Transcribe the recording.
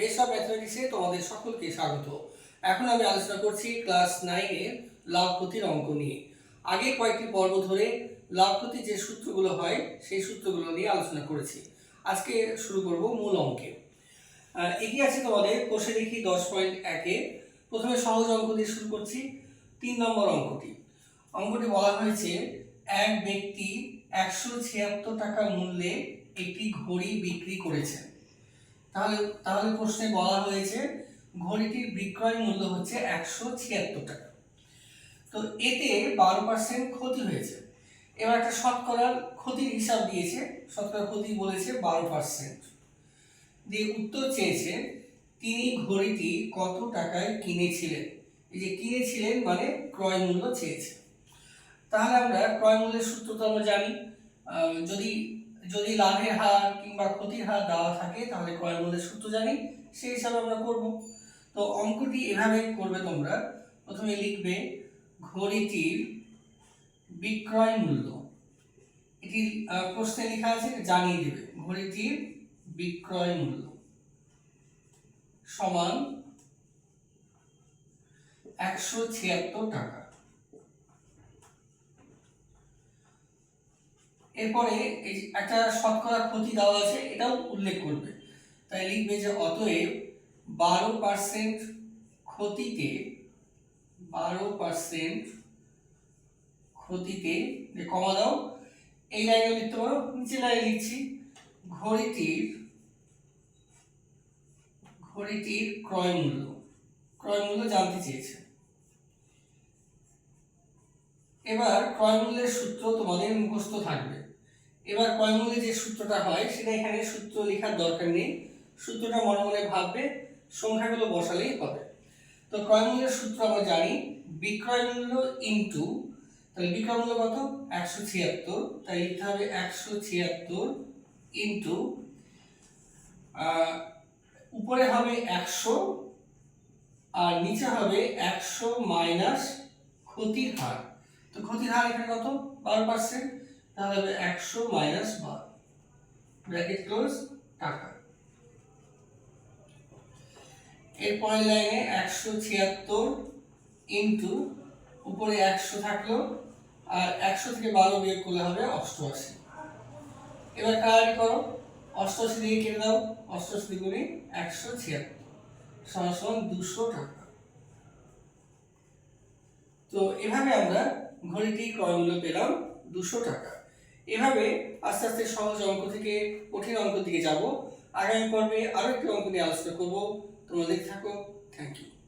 Base of তোমাদের সকলকে স্বাগত। এখন আমি আলোচনা করছি ক্লাস নাইনের লাভ অঙ্ক নিয়ে। আগে কয়েকটি পর্ব ধরে লাভ যে সূত্রগুলো হয়, সেই সূত্রগুলো নিয়ে আলোচনা করেছি। আজকে শুরু করব মূল অঙ্কে। এগিয়ে আছে তোমাদের কোষে দেখি দশ পয়েন্ট একে প্রথমে সহজ অঙ্ক দিয়ে শুরু করছি। তিন নম্বর অঙ্কটি। অঙ্কটি বলা হয়েছে, এক ব্যক্তি একশো ছিয়াত্তর টাকা মূল্যে একটি ঘড়ি বিক্রি করেছেন। তাহলে তাহলে প্রশ্নে বলা হয়েছে, ঘড়িটির বিক্রয় মূল্য হচ্ছে একশো ছিয়াত্তর টাকা। তো এতে বারো পার্সেন্ট ক্ষতি হয়েছে। এবার একটা শতকরার ক্ষতির হিসাব দিয়েছে শতকরা ক্ষতি বলেছে বারো পার্সেন্ট দিয়ে উত্তর চেয়েছে, তিনি ঘড়িটি কত টাকায় কিনেছিলেন? এই যে কিনেছিলেন মানে ক্রয় মূল্য চেয়েছে। তাহলে আমরা ক্রয় মূল্যের সূত্র তো আমরা জানি। যদি যদি লাভের হার কিংবা ক্ষতির হার দেওয়া থাকে, তাহলে ক্রয় মূল্যের সূত্র জানি, সেই হিসাবে আমরা করব। তো অঙ্কটি এভাবে করবে তোমরা। প্রথমে লিখবে, ঘড়িটির বিক্রয় মূল্য। এটি প্রশ্নে লেখা আছে জানিয়ে দেবে। ঘড়িটির বিক্রয় মূল্য সমান একশো ছিয়াত্তর টাকা। এরপরে একটা শতকরা ক্ষতি দেওয়া আছে এটাও উল্লেখ করবে। তাই লিখবে যে অতএব বারো পার্সেন্ট ক্ষতিতে, বারো পার্সেন্ট ক্ষতিতে, যে কমা দাও, এই লাইনে লিখতে পারো, নিচে লাইনে লিখছি, ঘড়িটির ঘড়িটির ক্রয় মূল্য ক্রয় মূল্য জানতে চেয়েছে। এবার ক্রয় মূল্যের সূত্র তোমাদের মুখস্থ থাকবে। এবার ক্রয় মূল্যের যে সূত্রটা হয়, সেটা এখানে সূত্র লেখার দরকার নেই। সূত্রটা মনে মনে ভাববে, সংখ্যাগুলো বসালেই হবে। তো ক্রয় মূল্যের সূত্র আমরা জানি, বিক্রয় মূল্য ইনটু তাহলে বিক্রয় মূল্য কত? একশো ছিয়াত্তর। তাই লিখতে হবে একশো ছিয়াত্তর ইনটু উপরে হবে একশো, আর নিচে হবে একশো মাইনাস ক্ষতির হার। তো ক্ষতির হার এখানে কত? বারো পার্সেন্ট তাহলে হবে একশো মাইনাস বারো। ব্র্যাকেট ক্লোজ টাকা। এর পরের লাইনে একশো ছিয়াত্তর ইন্টু উপরে একশো থাকল, আর একশো থেকে বারো বিয়োগ করলে হবে অষ্টআশি। এবার কারারি করো। অষ্টআশি দিয়ে কেটে দাও। অষ্টআশি দ্বিগুণে একশো ছিয়াত্তর সমান দুশো টাকা। তো এভাবে আমরা ঘড়িটি ক্রয় মূল্য পেলাম দুশো টাকা। এভাবে আস্তে আস্তে সহজ অঙ্ক থেকে কঠিন অঙ্ক দিকে যাব। আগামী পর্বে আরও একটি অঙ্ক নিয়ে আলোচনা তোমাদের থাকো। থ্যাংক থাকো